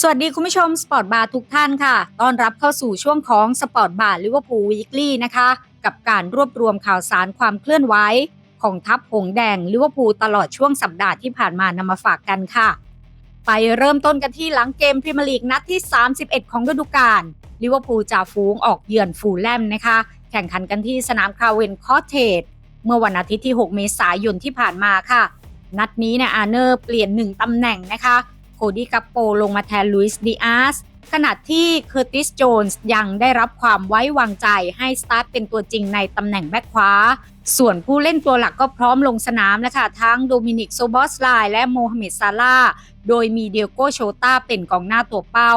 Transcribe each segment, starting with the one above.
สวัสดีคุณผู้ชมสปอร์ตบาร์ทุกท่านค่ะ ต้อนรับเข้าสู่ช่วงของสปอร์ตบาร์ลิเวอร์พูลวีคลี่นะคะ กับการรวบรวมข่าวสารความเคลื่อนไหวของทัพหงแดงลิเวอร์พูลตลอดช่วงสัปดาห์ที่ผ่านมานำมาฝากกันค่ะ ไปเริ่มต้นกันที่หลังเกมพรีเมียร์ลีกนัดที่ 31 ของฤดูกาลลิเวอร์พูลจ่าฝูงออกเยือนฟูลแลมนะคะ แข่งขันกันที่สนามคาเวนคอร์เทจเมื่อวันอาทิตย์ที่ 6 เมษายนที่ผ่านมาค่ะ นัดนี้เนี่ยอาร์เนอร์เปลี่ยนหนึ่งตำแหน่งนะคะ โคดี้กัปโปลงมาแทนลุยส์ดิอาสขณะที่เคอร์ติสโจนส์ยังได้รับความไว้วางใจให้สตาร์ทเป็นตัวจริงในตำแหน่งแบ็คขวา ส่วนผู้เล่นตัวหลักก็พร้อมลงสนามแล้วค่ะ ทั้งโดมินิกโซบอสไลและโมฮัมเหม็ดซาลาโดยมีเดียโกโชตาเป็นกองหน้าตัวเป้า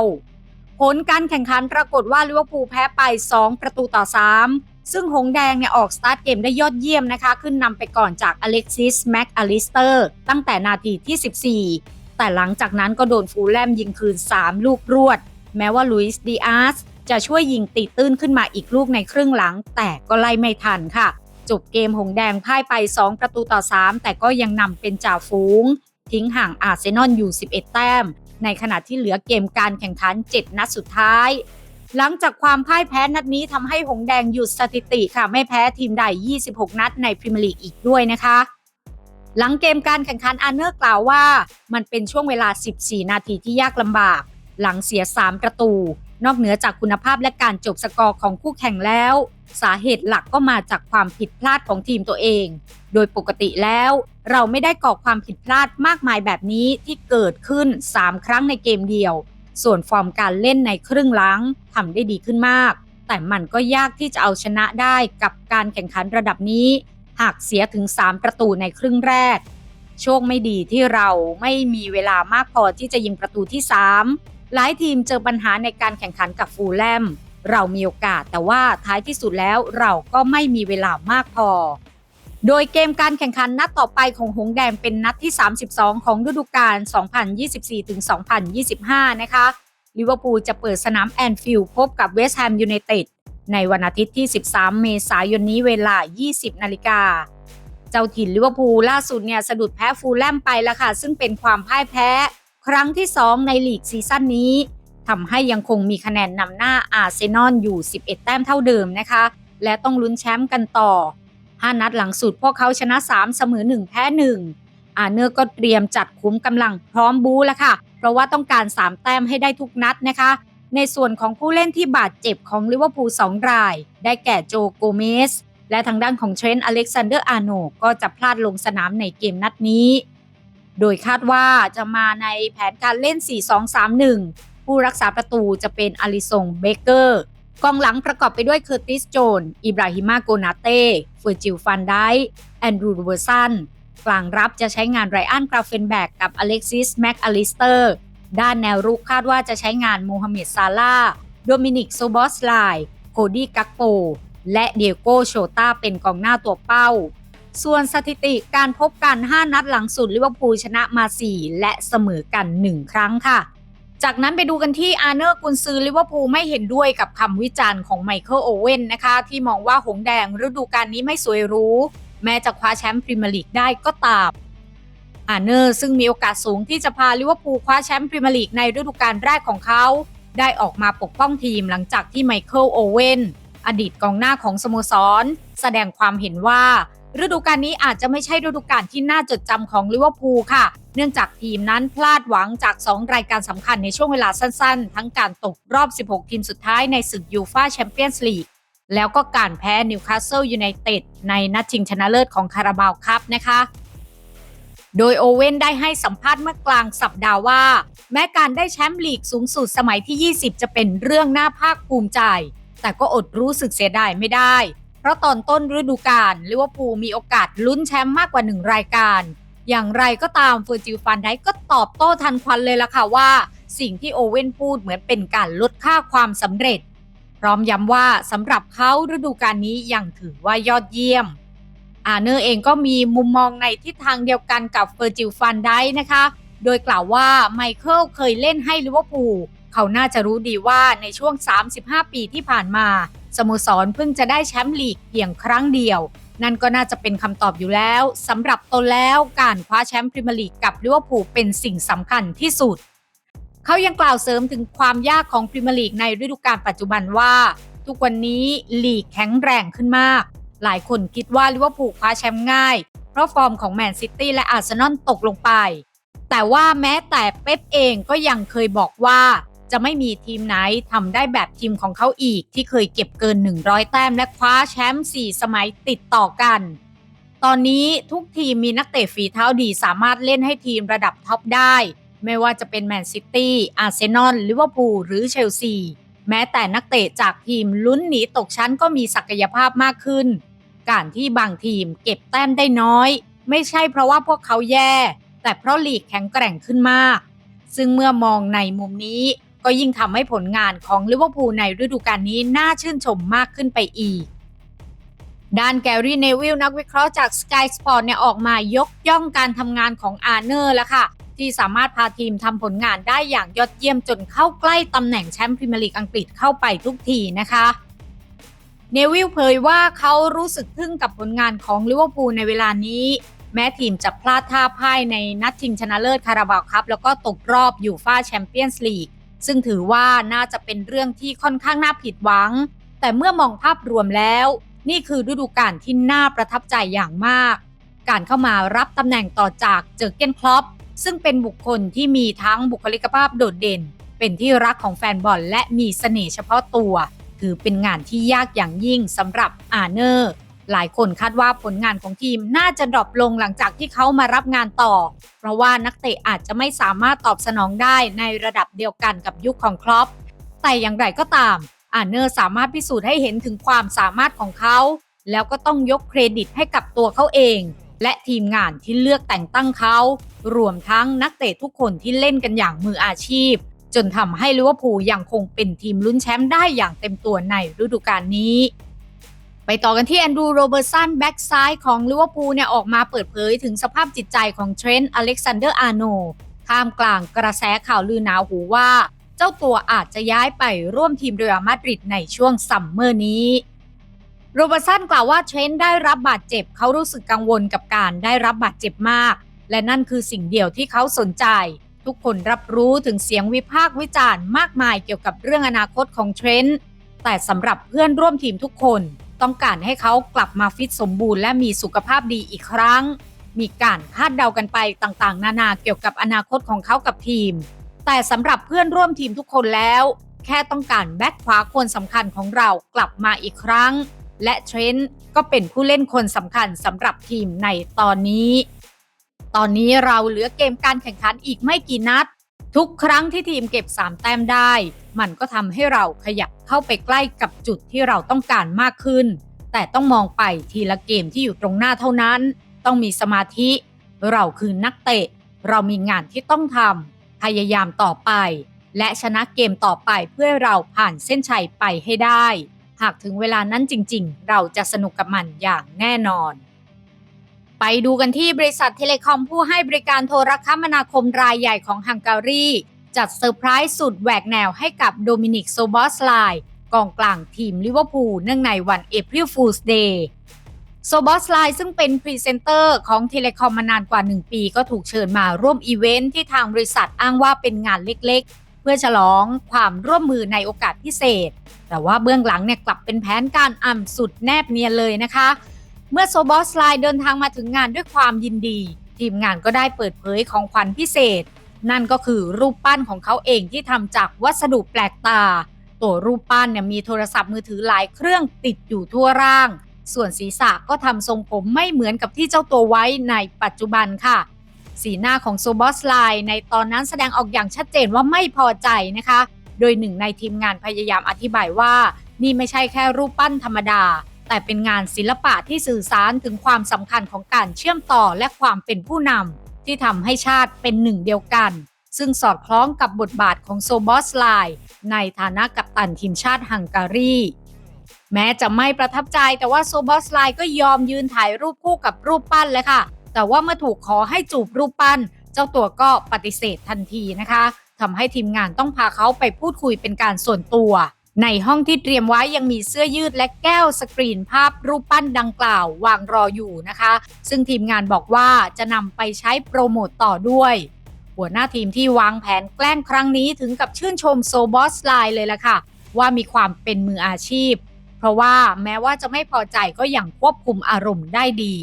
ผลการแข่งขันปรากฏว่าลิเวอร์พูลแพ้ไป 2 ประตูต่อ 3 ซึ่งหงแดงเนี่ยออกสตาร์ทเกมได้ยอดเยี่ยมนะคะ ขึ้นนำไปก่อนจากอเล็กซิสแม็กอลิสเตอร์ตั้งแต่นาทีที่ 14 แต่หลังจากนั้นก็โดนฟูลแลมยิงคืน 3 ลูกรวด แม้ว่าลุยส์ดีอาสจะช่วยยิงตีตื้นขึ้นมาอีกลูกในครึ่งหลัง แต่ก็ไล่ไม่ทันค่ะ จบเกมหงแดงพ่ายไป 2 ประตูต่อ 3 แต่ก็ยังนำเป็นจ่าฝูง ทิ้งห่างอาร์เซนอลอยู่ 11 แต้ม ในขณะที่เหลือเกมการแข่งขัน 7 นัดสุดท้าย หลังจากความพ่ายแพ้นัดนี้ทำให้หงแดงหยุดสถิติค่ะไม่แพ้ทีมใด 26 นัดในพรีเมียร์ลีกอีกด้วยนะคะ หลังเกมการแข่งขันอาร์เนอร์กล่าวว่า มันเป็นช่วงเวลา 14 นาทีที่ยากลำบาก หลังเสีย 3 ประตู นอกเหนือจากคุณภาพและการจบสกอร์ของคู่แข่งแล้ว สาเหตุหลักก็มาจากความผิดพลาดของทีมตัวเอง โดยปกติแล้ว เราไม่ได้ก่อความผิดพลาดมากมายแบบนี้ที่เกิดขึ้น 3 ครั้งในเกมเดียว ส่วนฟอร์มการเล่นในครึ่งหลังทำได้ดีขึ้นมาก แต่มันก็ยากที่จะเอาชนะได้กับการแข่งขันระดับนี้ หากเสียถึง 3 ประตูในครึ่งแรก โชคไม่ดีที่เราไม่มีเวลามากพอที่จะยิงประตูที่ 3 หลายทีมเจอปัญหาในการแข่งขันกับฟูลแลม เรามีโอกาสแต่ว่าท้ายที่สุดแล้วเราก็ไม่มีเวลามากพอ โดยเกมการแข่งขันนัดต่อไปของหงแดงเป็นนัดที่ 32 ของฤดูกาล 2024-2025 นะคะลิเวอร์พูลจะเปิดสนามแอนฟิลด์พบกับเวสต์แฮมยูไนเต็ด ในวันอาทิตย์ที่ 13 เมษายนนี้เวลา 20 นาฬิกา เจ้าถิ่นลิเวอร์พูลล่าสุดเนี่ยสะดุดแพ้ฟูลแลมไปแล้วค่ะ ซึ่งเป็นความพ่ายแพ้ ครั้งที่ 2 ในลีกซีซั่นนี้ทำให้ยังคงมีคะแนนนำหน้าอาร์เซนอลอยู่ 11 แต้มเท่าเดิมนะคะ และต้องลุ้นแชมป์กันต่อ 5 นัดหลังสุดพวกเขาชนะ 3 เสมอ 1 แพ้ 1 อาเนอร์ก็เตรียมจัดคุ้มกำลังพร้อมบูแล้วค่ะ เพราะว่าต้องการ 3 แต้มให้ได้ทุกนัดนะคะ ในส่วนของผู้เล่นที่บาดเจ็บของลิเวอร์พูล2ราย ได้แก่โจโกเมส และทางด้านของเทรนต์อเล็กซานเดอร์อาโนก็จะพลาดลงสนามในเกมนัดนี้ โดยคาดว่าจะมาในแผนการเล่น 4-2-3-1 ผู้รักษาประตูจะเป็นอลิซงเบเกอร์กองหลังประกอบไปด้วยเคอร์ติสโจน อิบราฮิมาโกนาเต้เฟอร์จิลฟันไดแอนดรูเวอร์สันกลางรับจะใช้งานไรอันกราเฟนแบกกับอเล็กซิสแม็กอลิสเตอร์ ด้านแนวรุกคาดว่าจะใช้งานโมฮัมเหม็ดซาลาโดมินิกโซบอสไลโคดี้กักโป และเดียโกโชตาเป็นกองหน้าตัวเป้า ส่วนสถิติการพบกัน 5 นัดหลังสุดลิเวอร์พูลชนะมา 4 และเสมอกัน 1 ครั้งค่ะ จากนั้นไปดูกันที่อาร์เนอร์กุนซือลิเวอร์พูลไม่เห็นด้วยกับคำวิจารณ์ของไมเคิลโอเว่นนะคะ ที่มองว่าหงแดงฤดูกาลนี้ไม่สวยรู้ แม้จะคว้าแชมป์พรีเมียร์ลีกได้ก็ตาม อาร์เนอร์ซึ่งมีโอกาสสูงที่จะพาลิเวอร์พูลคว้าแชมป์พรีเมียร์ลีกในฤดูกาลแรกของเขา ได้ออกมาปกป้องทีมหลังจากที่ไมเคิลโอเว่นอดีตกองหน้าของสโมสร แสดงความเห็นว่า ฤดูกาลนี้อาจจะไม่ใช่ฤดูกาลที่น่าจดจำของลิเวอร์พูลค่ะ เนื่องจากทีมนั้นพลาดหวังจาก 2 รายการสำคัญในช่วงเวลาสั้นๆ ทั้งการตกรอบ 16 ทีมสุดท้ายในศึกยูฟาแชมเปี้ยนส์ลีกแล้วก็การแพ้นิวคาสเซิลยูไนเต็ดในนัดชิงชนะเลิศของคาราบาวคัพนะคะ โดยโอเว่นได้ให้สัมภาษณ์เมื่อกลางสัปดาห์ว่า แม้การได้แชมป์ลีกสูงสุดสมัยที่ 20 จะเป็นเรื่องน่าภาคภูมิใจ แต่ก็อดรู้สึกเสียดายไม่ได้ เพราะตอนต้นฤดูกาลลิเวอร์พูลมีโอกาสลุ้นแชมป์มากกว่าหนึ่งรายการ อย่างไรก็ตามเฟอร์จิลฟันไดก็ตอบโต้ทันควันเลยล่ะค่ะว่า สิ่งที่โอเว่นพูดเหมือนเป็นการลดค่าความสำเร็จ พร้อมย้ำว่าสำหรับเขาฤดูกาลนี้ยังถือว่ายอดเยี่ยม อาเนอร์เองก็มีมุมมองในทิศทางเดียวกันกับเฟอร์จิลฟันได้นะคะ โดยกล่าวว่าไมเคิลเคยเล่นให้ลิเวอร์พูลเขาน่าจะรู้ดีว่าในช่วง 35 ปีที่ผ่านมา สโมสรเพิ่งจะได้แชมป์ลีกเพียงครั้งเดียว นั่นก็น่าจะเป็นคำตอบอยู่แล้วสำหรับตนแล้วการคว้าแชมป์พรีเมียร์ลีกกับลิเวอร์พูลเป็นสิ่งสำคัญที่สุด เขายังกล่าวเสริมถึงความยากของพรีเมียร์ลีกในฤดูกาลปัจจุบันว่า ทุกวันนี้ลีกแข็งแรงขึ้นมาก หลายคนคิดว่าลิเวอร์พูลคว้าแชมป์ง่าย เพราะฟอร์มของแมนซิตี้และอาร์เซนอลตกลงไป แต่ว่าแม้แต่เป๊ปเองก็ยังเคยบอกว่า จะไม่มีทีมไหนทำได้แบบทีมของเขาอีก ที่เคยเก็บเกิน 100 แต้มและคว้าแชมป์4สมัยติดต่อกัน ตอนนี้ทุกทีมมีนักเตะฝีเท้าดีสามารถเล่นให้ทีมระดับท็อปได้ ไม่ว่าจะเป็นแมนซิตี้อาร์เซนอลลิเวอร์พูลหรือเชลซีแม้แต่นักเตะจากทีมลุ้นหนีตกชั้นก็มีศักยภาพมากขึ้น การที่บางทีมเก็บแต้มได้น้อย ไม่ใช่เพราะว่าพวกเขาแย่ แต่เพราะลีกแข็งแกร่งขึ้นมาก ซึ่งเมื่อมองในมุมนี้ก็ยิ่งทำให้ผลงานของลิเวอร์พูลในฤดูกาลนี้น่าชื่นชมมากขึ้นไปอีก ด้านแกรี่เนวิลนักวิเคราะห์จาก Sky Sport เนี่ยออกมายกย่องการทำงานของอาร์เนอร์แล้วค่ะ ที่สามารถพาทีมทำผลงานได้อย่างยอดเยี่ยมจนเข้าใกล้ตำแหน่งแชมป์พรีเมียร์ลีกอังกฤษเข้าไปทุกทีนะคะ เนวิลเผยว่าเขารู้สึกทึ่งกับผลงานของลิเวอร์พูลในเวลานี้ แม้ทีมจะพลาดท่าพ่ายในนัดชิงชนะเลิศคาราบาวครับ แล้วก็ตกรอบอยู่ฟ้าแชมเปี้ยนส์ลีกซึ่งถือว่าน่าจะเป็นเรื่องที่ค่อนข้างน่าผิดหวัง แต่เมื่อมองภาพรวมแล้ว นี่คือฤดูกาลที่น่าประทับใจอย่างมาก การเข้ามารับตำแหน่งต่อจากเจอเกนคลอปซึ่งเป็นบุคคลที่มีทั้งบุคลิกภาพโดดเด่น เป็นที่รักของแฟนบอลและมีเสน่ห์เฉพาะตัว ถือเป็นงานที่ยากอย่างยิ่งสำหรับอาเนอร์หลายคนคาดว่าผลงานของทีมน่าจะดรอปลงหลังจากที่เขามารับงานต่อ เพราะว่านักเตะอาจจะไม่สามารถตอบสนองได้ในระดับเดียวกันกับยุคของคลอปแต่อย่างไรก็ตามอาเนอร์สามารถพิสูจน์ให้เห็นถึงความสามารถของเขา แล้วก็ต้องยกเครดิตให้กับตัวเขาเอง และทีมงานที่เลือกแต่งตั้งเขา รวมทั้งนักเตะทุกคนที่เล่นกันอย่างมืออาชีพ จนทำให้ลิเวอร์พูลยังคงเป็นทีมลุ้นแชมป์ได้อย่างเต็มตัวในฤดูกาลนี้ ไปต่อกันที่แอนดรูโรเบอร์สันแบ็กซ้ายของลิเวอร์พูลเนี่ยออกมาเปิดเผยถึงสภาพจิตใจของเทรนต์อเล็กซานเดอร์อาร์โนท่ามกลางกระแสข่าวลือหนาหูว่า เจ้าตัวอาจจะย้ายไปร่วมทีมเรอัลมาดริดในช่วงซัมเมอร์นี้โรเบอร์สันกล่าวว่าเทรนต์ได้รับบาดเจ็บเขารู้สึกกังวลกับการได้รับบาดเจ็บมาก และนั่นคือสิ่งเดียวที่เขาสนใจ ทุกคนรับรู้ถึงเสียงวิพากษ์วิจารณ์มากมายเกี่ยวกับเรื่องอนาคตของเทรนต์แต่สำหรับเพื่อนร่วมทีมทุกคน ต้องการให้เขากลับมาฟิตสมบูรณ์และมีสุขภาพดีอีกครั้ง มีการคาดเดากันไปต่างๆ นานาเกี่ยวกับอนาคตของเขากับทีม แต่สำหรับเพื่อนร่วมทีมทุกคนแล้ว แค่ต้องการแบ็คขวาคนสำคัญของเรากลับมาอีกครั้ง และเทรนต์ก็เป็นผู้เล่นคนสำคัญสำหรับทีมในตอนนี้ ตอนนี้เราเหลือเกมการแข่งขันอีกไม่กี่นัด ทุกครั้งที่ทีมเก็บ 3 แต้มได้ มันก็ทำให้เราขยับเข้าไปใกล้กับจุดที่เราต้องการมากขึ้น แต่ต้องมองไปทีละเกมที่อยู่ตรงหน้าเท่านั้น ต้องมีสมาธิ เราคือนักเตะ เรามีงานที่ต้องทำพยายามต่อไป และชนะเกมต่อไปเพื่อเราผ่านเส้นชัยไปให้ได้ หากถึงเวลานั้นจริง ๆ เราจะสนุกกับมันอย่างแน่นอน ไปดูกันที่บริษัทเทเลคอมผู้ให้บริการโทรคมนาคมรายใหญ่ของฮังการี จัดเซอร์ไพรส์สุดแหวกแนวให้กับโดมินิกโซบอสไลกองกลางทีมลิเวอร์พูลเนื่องในวัน April Fool's Day โซบอสไลซึ่งเป็นพรีเซนเตอร์ของเทเลคอมมานานกว่า 1 ปีก็ถูกเชิญมาร่วมอีเวนท์ที่ทางบริษัทอ้างว่าเป็นงานเล็กๆ เพื่อฉลองความร่วมมือในโอกาสพิเศษ แต่ว่าเบื้องหลังเนี่ยกลับเป็นแผนการอ่ำสุดแนบเนียนเลยนะคะ เมื่อโซบอสไลเดินทางมาถึงงานด้วยความยินดี ทีมงานก็ได้เปิดเผยของขวัญพิเศษ นั่นก็คือรูปปั้นของเขาเองที่ทำจากวัสดุแปลกตา ตัวรูปปั้นเนี่ยมีโทรศัพท์มือถือหลายเครื่องติดอยู่ทั่วร่าง ส่วนศีรษะก็ทำทรงผมไม่เหมือนกับที่เจ้าตัวไว้ในปัจจุบันค่ะ สีหน้าของโซบอสไลในตอนนั้นแสดงออกอย่างชัดเจนว่าไม่พอใจนะคะ โดยหนึ่งในทีมงานพยายามอธิบายว่า นี่ไม่ใช่แค่รูปปั้นธรรมดา แต่เป็นงานศิลปะที่สื่อสารถึงความสำคัญของการเชื่อมต่อและความเป็นผู้นำที่ทำให้ชาติเป็นหนึ่งเดียวกัน ซึ่งสอดคล้องกับบทบาทของโซบอสไลในฐานะกัปตันทีมชาติฮังการีแม้จะไม่ประทับใจแต่ว่าโซบอสไลก็ยอมยืนถ่ายรูปคู่กับรูปปั้นเลยค่ะ แต่ว่าเมื่อถูกขอให้จูบรูปปั้น เจ้าตัวก็ปฏิเสธทันทีนะคะทำให้ทีมงานต้องพาเขาไปพูดคุยเป็นการส่วนตัว ในห้องที่เตรียมไว้ยังมีเสื้อยืดและแก้วสกรีนภาพรูปปั้นดังกล่าว วางรออยู่นะคะ ซึ่งทีมงานบอกว่าจะนำไปใช้โปรโมตต่อด้วยหัวหน้าทีมที่วางแผนแกล้งครั้งนี้ถึงกับชื่นชมโซบอสไลน์เลยล่ะค่ะ ว่ามีความเป็นมืออาชีพ เพราะว่าแม้ว่าจะไม่พอใจก็ยังควบคุมอารมณ์ได้ดี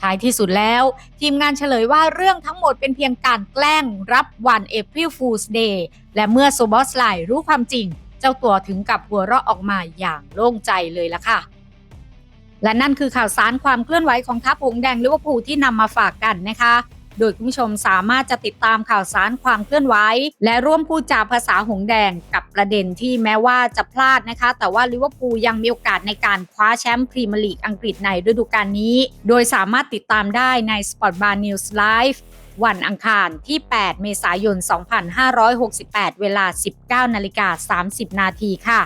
ท้ายที่สุดแล้ว ทีมงานเฉลยว่าเรื่องทั้งหมดเป็นเพียงการแกล้งรับวัน April Fool's Day และเมื่อโซบอสไลน์รู้ความจริง เจ้าตัวถึงกับหัวเราะออกมาอย่างโล่งใจเลยล่ะค่ะ และนั่นคือข่าวสารความเคลื่อนไหวของทัพหงแดงลิเวอร์พูลที่นำมาฝากกันนะคะ โดยคุณผู้ชมสามารถจะติดตามข่าวสารความเคลื่อนไหวและร่วมพูดจาภาษาหงแดงกับประเด็นที่แม้ว่าจะพลาดนะคะ แต่ว่าลิเวอร์พูลยังมีโอกาสในการคว้าแชมป์พรีเมียร์ลีกอังกฤษในฤดูกาลนี้ โดยสามารถติดตามได้ใน Sport Bar News Live วันอังคารที่ 8 เมษายน 2568 เวลา 19นาฬิกา30 นาทีค่ะ